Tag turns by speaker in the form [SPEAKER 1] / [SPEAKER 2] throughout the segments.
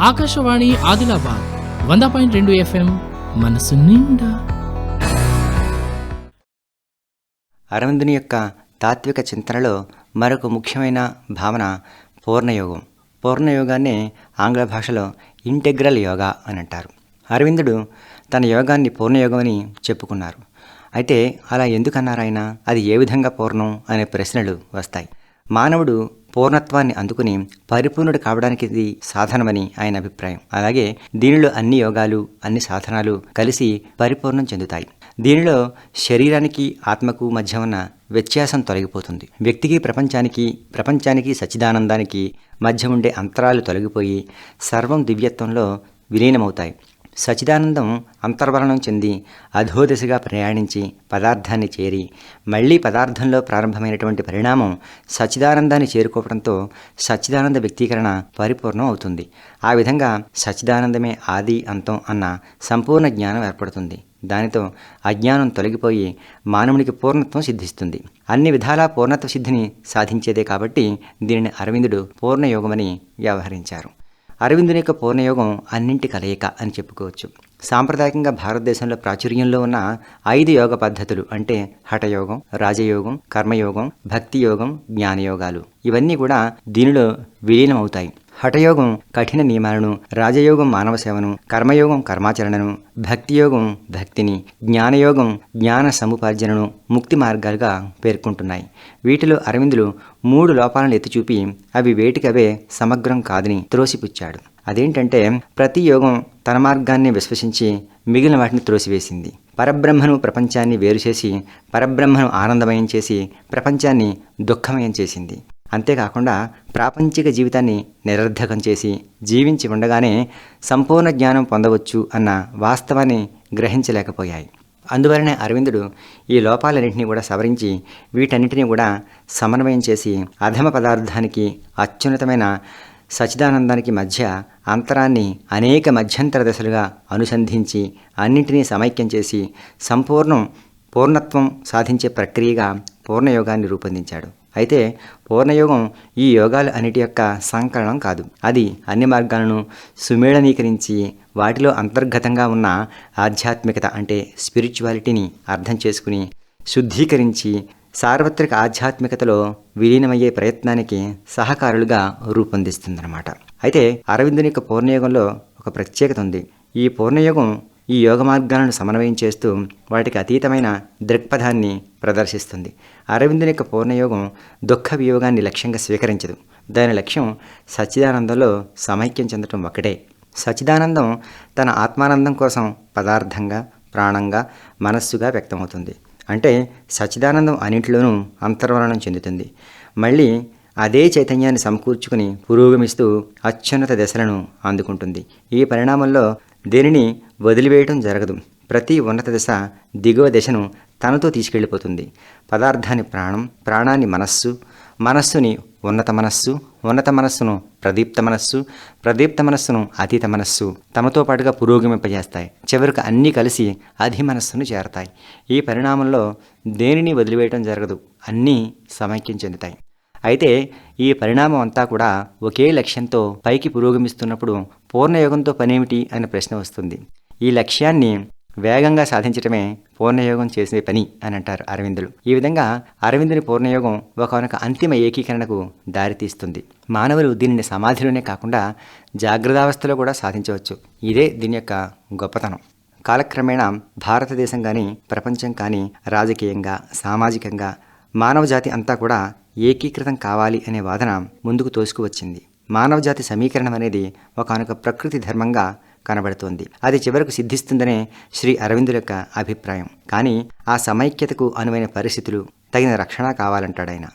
[SPEAKER 1] ఆకాశవాణి ఆదిలాబాద్ వంద పాయింట్ రెండు ఎఫ్ఎం మనసు నిండా.
[SPEAKER 2] అరవిందుని యొక్క తాత్విక చింతనలో మరొక ముఖ్యమైన భావన పూర్ణయోగం. పూర్ణయోగాన్ని ఆంగ్ల భాషలో ఇంటెగ్రల్ యోగా అని అంటారు. అరవిందుడు తన యోగాన్ని పూర్ణయోగం అని చెప్పుకున్నారు. అయితే అలా ఎందుకన్నారు ఆయన అది ఏ విధంగా పూర్ణం? అనే ప్రశ్నలు వస్తాయి. మానవుడు పూర్ణత్వాన్ని అందుకుని పరిపూర్ణుడు కావడానికి ఇది సాధనమని ఆయన అభిప్రాయం. అలాగే దీనిలో అన్ని యోగాలు అన్ని సాధనాలు కలిసి పరిపూర్ణం చెందుతాయి. దీనిలో శరీరానికి ఆత్మకు మధ్య ఉన్న వ్యత్యాసం తొలగిపోతుంది. వ్యక్తికి ప్రపంచానికి ప్రపంచానికి సచ్చిదానందానికి మధ్య ఉండే అంతరాలు తొలగిపోయి సర్వం దివ్యత్వంలో విలీనమవుతాయి. సచిదానందం అంతర్వలనం చెంది అధోదశగా ప్రయాణించి పదార్థాన్ని చేరి మళ్ళీ పదార్థంలో ప్రారంభమైనటువంటి పరిణామం సచిదానందాన్ని చేరుకోవడంతో సచ్చిదానంద వ్యక్తీకరణ పరిపూర్ణం అవుతుంది. ఆ విధంగా సచిదానందమే ఆది అంతం అన్న సంపూర్ణ జ్ఞానం ఏర్పడుతుంది. దానితో అజ్ఞానం తొలగిపోయి మానవునికి పూర్ణత్వం సిద్ధిస్తుంది. అన్ని విధాలా పూర్ణత్వ సిద్ధిని సాధించేదే కాబట్టి దీనిని అరవిందుడు పూర్ణయోగమని వ్యవహరించారు. అరవిందుని యొక్క పూర్ణయోగం అన్నింటి కలయిక అని చెప్పుకోవచ్చు. సాంప్రదాయకంగా భారతదేశంలో ప్రాచుర్యంలో ఉన్న ఐదు యోగ పద్ధతులు అంటే హఠయోగం రాజయోగం కర్మయోగం భక్తి యోగం జ్ఞానయోగాలు. ఇవన్నీ కూడా దీనిలో విలీనం అవుతాయి హఠయోగం కఠిన నియమాలను రాజయోగం మానవ సేవను కర్మయోగం కర్మాచరణను భక్తియోగం భక్తిని జ్ఞానయోగం జ్ఞాన సముపార్జనను ముక్తి మార్గాలుగా పేర్కొంటున్నాయి. వీటిలో అరవిందులు మూడు లోపాలను ఎత్తిచూపి అవి వేటికవే సమగ్రం కాదని త్రోసిపుచ్చాడు. అదేంటంటే ప్రతి యోగం తన మార్గాన్ని విశ్వసించి మిగిలిన వాటిని త్రోసివేసింది. పరబ్రహ్మను ప్రపంచాన్ని వేరు చేసి పరబ్రహ్మను ఆనందమయం చేసి ప్రపంచాన్ని దుఃఖమయం చేసింది. అంతేకాకుండా ప్రాపంచిక జీవితాన్ని నిరర్ధకం చేసి జీవించి ఉండగానే సంపూర్ణ జ్ఞానం పొందవచ్చు అన్న వాస్తవాన్ని గ్రహించలేకపోయాయి. అందువలనే అరవిందుడు ఈ లోపాలన్నింటినీ కూడా సవరించి వీటన్నిటినీ కూడా సమన్వయం చేసి అధమ పదార్థానికి అత్యున్నతమైన సచిదానందానికి మధ్య అంతరాన్ని అనేక మధ్యంతర దశలుగా అనుసంధించి అన్నింటినీ సమైక్యం చేసి సంపూర్ణం పూర్ణత్వం సాధించే ప్రక్రియగా పూర్ణయోగాన్ని రూపొందించాడు. అయితే పూర్ణయోగం ఈ యోగాలు అన్నిటి యొక్క సంకలనం కాదు. అది అన్ని మార్గాలను సుమేళనీకరించి వాటిలో అంతర్గతంగా ఉన్న ఆధ్యాత్మికత అంటే స్పిరిచువాలిటీని అర్థం చేసుకుని శుద్ధీకరించి సార్వత్రిక ఆధ్యాత్మికతలో విలీనమయ్యే ప్రయత్నానికి సహకారులుగా రూపొందిస్తుందన్నమాట. అయితే అరవిందుని యొక్క పూర్ణయోగంలో ఒక ప్రత్యేకత ఉంది. ఈ పూర్ణయోగం ఈ యోగ మార్గాలను సమన్వయం చేస్తూ వాటికి అతీతమైన దృక్పథాన్ని ప్రదర్శిస్తుంది. అరవిందుని యొక్క పూర్ణయోగం దుఃఖ వియోగాన్ని లక్ష్యంగా స్వీకరించదు. దాని లక్ష్యం సచ్చిదానందంలో సమైక్యం చెందటం ఒకటే సచిదానందం తన ఆత్మానందం కోసం పదార్థంగా ప్రాణంగా మనస్సుగా వ్యక్తమవుతుంది. అంటే సచిదానందం అన్నింటిలోనూ అంతర్వలనం చెందుతుంది. మళ్ళీ అదే చైతన్యాన్ని సమకూర్చుకుని పురోగమిస్తూ అత్యున్నత దశలను అందుకుంటుంది. ఈ పరిణామంలో దీనిని వదిలివేయటం జరగదు. ప్రతి ఉన్నత దశ దిగువ దశను తనతో తీసుకెళ్ళిపోతుంది. పదార్థాన్ని ప్రాణం ప్రాణాన్ని మనస్సు మనస్సుని ఉన్నత మనస్సు ఉన్నత మనస్సును ప్రదీప్త మనస్సు ప్రదీప్త మనస్సును అతీత మనస్సు తమతో పాటుగా పురోగమింపజేస్తాయి. చివరికి అన్నీ కలిసి అధి మనస్సును చేరతాయి. ఈ పరిణామంలో దేనిని వదిలివేయటం జరగదు. అన్నీ సమైక్యం చెందుతాయి. అయితే ఈ పరిణామం అంతా కూడా ఒకే లక్ష్యంతో పైకి పురోగమిస్తున్నప్పుడు పూర్ణయోగంతో పనేమిటి అనే ప్రశ్న వస్తుంది. ఈ లక్ష్యాన్ని వేగంగా సాధించటమే పూర్ణయోగం చేసే పని అని అంటారు అరవిందులు. ఈ విధంగా అరవిందుని పూర్ణయోగం ఒకనొక అంతిమ ఏకీకరణకు దారితీస్తుంది. మానవులు దీనిని సమాధిలోనే కాకుండా జాగ్రత్తావస్థలో కూడా సాధించవచ్చు. ఇదే దీని యొక్క గొప్పతనం. కాలక్రమేణా భారతదేశం కానీ ప్రపంచం కానీ రాజకీయంగా సామాజికంగా మానవజాతి అంతా కూడా ఏకీకృతం కావాలి అనే వాదన ముందుకు తోసుకువచ్చింది. మానవజాతి సమీకరణం అనేది ఒకనొక ప్రకృతి ధర్మంగా కనబడుతోంది. అది చివరకు సిద్ధిస్తుందనే శ్రీ అరవిందుల యొక్క అభిప్రాయం. కానీ ఆ సమైక్యతకు అనువైన పరిస్థితులు తగిన రక్షణ కావాలంటాడాయన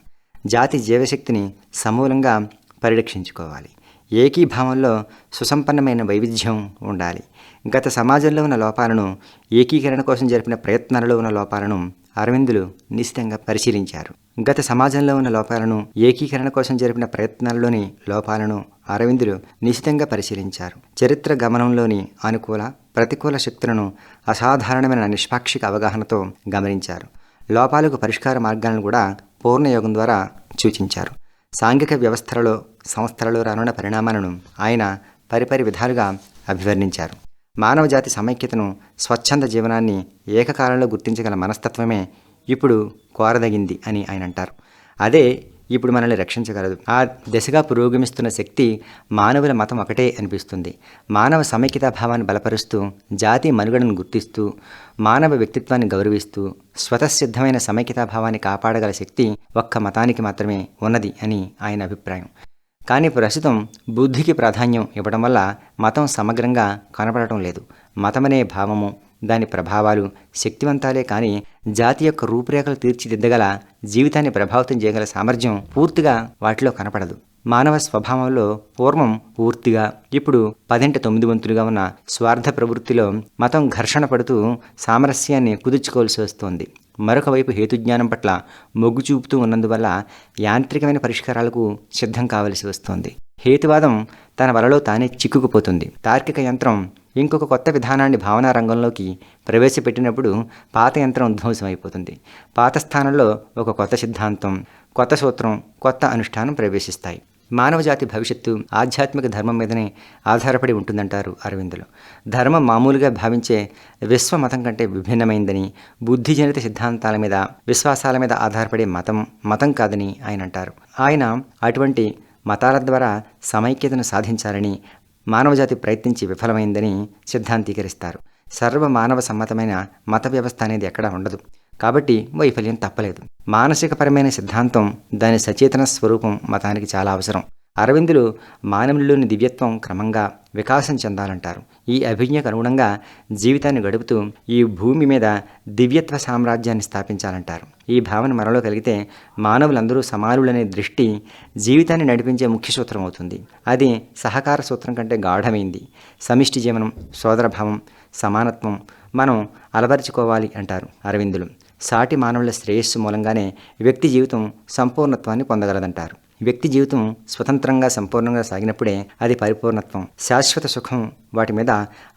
[SPEAKER 2] జాతి జీవశక్తిని సమూలంగా పరిరక్షించుకోవాలి. ఏకీభావంలో సుసంపన్నమైన వైవిధ్యం ఉండాలి. గత సమాజంలో ఉన్న లోపాలను ఏకీకరణ కోసం జరిపిన ప్రయత్నాలలో ఉన్న లోపాలను అరవిందులు నిశితంగా పరిశీలించారు. గత సమాజంలో ఉన్న లోపాలను ఏకీకరణ కోసం జరిపిన ప్రయత్నాలలోని లోపాలను అరవిందులు నిశితంగా పరిశీలించారు. చరిత్ర గమనంలోని అనుకూల ప్రతికూల శక్తులను అసాధారణమైన నిష్పాక్షిక అవగాహనతో గమనించారు. లోపాలకు పరిష్కార మార్గాలను కూడా పూర్ణయోగం ద్వారా సూచించారు. సాంఘిక వ్యవస్థలలో సంస్థలలో రానున్న పరిణామాలను ఆయన పరిపరి విధాలుగా అభివర్ణించారు. మానవజాతి సమైక్యతను స్వచ్ఛంద జీవనాన్ని ఏకకాలంలో గుర్తించగల మనస్తత్వమే ఇప్పుడు కోరదగింది అని ఆయన అంటారు. అదే ఇప్పుడు మనల్ని రక్షించగలదు. ఆ దిశగా పురోగమిస్తున్న శక్తి మానవుల మతం ఒకటే అనిపిస్తుంది. మానవ సమైక్యతా భావాన్ని బలపరుస్తూ జాతి మనుగడను గుర్తిస్తూ మానవ వ్యక్తిత్వాన్ని గౌరవిస్తూ స్వతసిద్ధమైన సమైక్యతా భావాన్ని కాపాడగల శక్తి ఒక్క మతానికి మాత్రమే ఉన్నది అని ఆయన అభిప్రాయం. కానీ ప్రస్తుతం బుద్ధికి ప్రాధాన్యం ఇవ్వడం వల్ల మతం సమగ్రంగా కనపడటం లేదు. మతమనే భావము దాని ప్రభావాలు శక్తివంతాలే కానీ జాతి యొక్క రూపురేఖలు తీర్చిదిద్దగల జీవితాన్ని ప్రభావితం చేయగల సామర్థ్యం పూర్తిగా వాటిలో కనపడదు. మానవ స్వభావంలో పూర్వం పూర్తిగా ఇప్పుడు పదింట తొమ్మిది వంతులుగా ఉన్న స్వార్థ ప్రవృత్తిలో మతం ఘర్షణ పడుతూ సామరస్యాన్ని కుదుర్చుకోవాల్సి వస్తోంది. మరొక వైపు హేతుజ్ఞానం పట్ల మొగ్గు చూపుతూ ఉన్నందువల్ల యాంత్రికమైన పరిష్కారాలకు సిద్ధం కావలసి వస్తోంది. హేతువాదం తన వలలో తానే చిక్కుకుపోతుంది. తార్కిక యంత్రం ఇంకొక కొత్త విధానాన్ని భావనా రంగంలోకి ప్రవేశపెట్టినప్పుడు పాత యంత్రం ధ్వంసం అయిపోతుంది పాత స్థానంలో ఒక కొత్త సిద్ధాంతం కొత్త సూత్రం కొత్త అనుష్ఠానం ప్రవేశిస్తాయి. మానవజాతి భవిష్యత్తు ఆధ్యాత్మిక ధర్మం మీదనే ఆధారపడి ఉంటుందంటారు అరవిందులు. ధర్మం మామూలుగా భావించే విశ్వమతం కంటే విభిన్నమైందని బుద్ధిజనిత సిద్ధాంతాల మీద విశ్వాసాల మీద ఆధారపడే మతం మతం కాదని ఆయన అంటారు. ఆయన అటువంటి మతాల ద్వారా సమైక్యతను సాధించాలని మానవజాతి ప్రయత్నించి విఫలమైందని సిద్ధాంతీకరిస్తారు. సర్వ మానవ సమ్మతమైన మత వ్యవస్థ అనేది ఎక్కడా ఉండదు. కాబట్టి వైఫల్యం తప్పలేదు. మానసికపరమైన సిద్ధాంతం దాని సచేతన స్వరూపం మతానికి చాలా అవసరం. అరవిందులు మానవుల్లోని దివ్యత్వం క్రమంగా వికాసం చెందాలంటారు. ఈ అభిజ్ఞకు అనుగుణంగా జీవితాన్ని గడుపుతూ ఈ భూమి మీద దివ్యత్వ సామ్రాజ్యాన్ని స్థాపించాలంటారు. ఈ భావన మనలో కలిగితే మానవులందరూ సమానులనే దృష్టి జీవితాన్ని నడిపించే ముఖ్య సూత్రం అవుతుంది. అది సహకార సూత్రం కంటే గాఢమైంది. సమిష్టి జీవనం సోదరభావం సమానత్వం మనం అలవరుచుకోవాలి అంటారు అరవిందులు. సాటి మానవుల శ్రేయస్సు మూలంగానే వ్యక్తి జీవితం సంపూర్ణత్వాన్ని పొందగలదంటారు. వ్యక్తి జీవితం స్వతంత్రంగా సంపూర్ణంగా సాగినప్పుడే అది పరిపూర్ణత్వం. శాశ్వత సుఖం వాటి మీద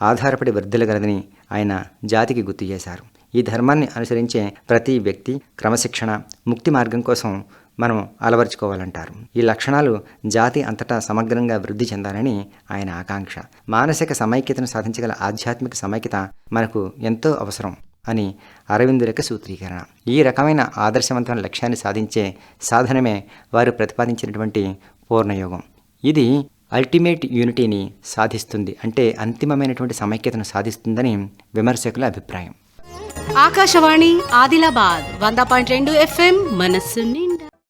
[SPEAKER 2] ఆధారపడి వర్ధిల్లగలదని ఆయన జాతికి గుర్తు చేశారు. ఈ ధర్మాన్ని అనుసరించే ప్రతి వ్యక్తి క్రమశిక్షణ ముక్తి మార్గం కోసం మనం అలవరుచుకోవాలంటారు. ఈ లక్షణాలు జాతి అంతటా సమగ్రంగా వృద్ధి చెందాలని ఆయన ఆకాంక్ష. మానసిక సమైక్యతను సాధించగల ఆధ్యాత్మిక సమైక్యత మనకు ఎంతో అవసరం. అని అరవిందులక సూత్రీకరణ. ఈ రకమైన ఆదర్శవంతమైన లక్ష్యాన్ని సాధించే సాధనమే వారు ప్రతిపాదించినటువంటి పూర్ణయోగం. ఇది అల్టిమేట్ యూనిటీని సాధిస్తుంది. అంటే అంతిమమైనటువంటి సమైక్యతను సాధిస్తుందని విమర్శకుల అభిప్రాయం.
[SPEAKER 3] ఆకాశవాణి ఆదిలాబాద్ వంద పాయింట్ రెండు ఎఫ్ఎం మనస్సు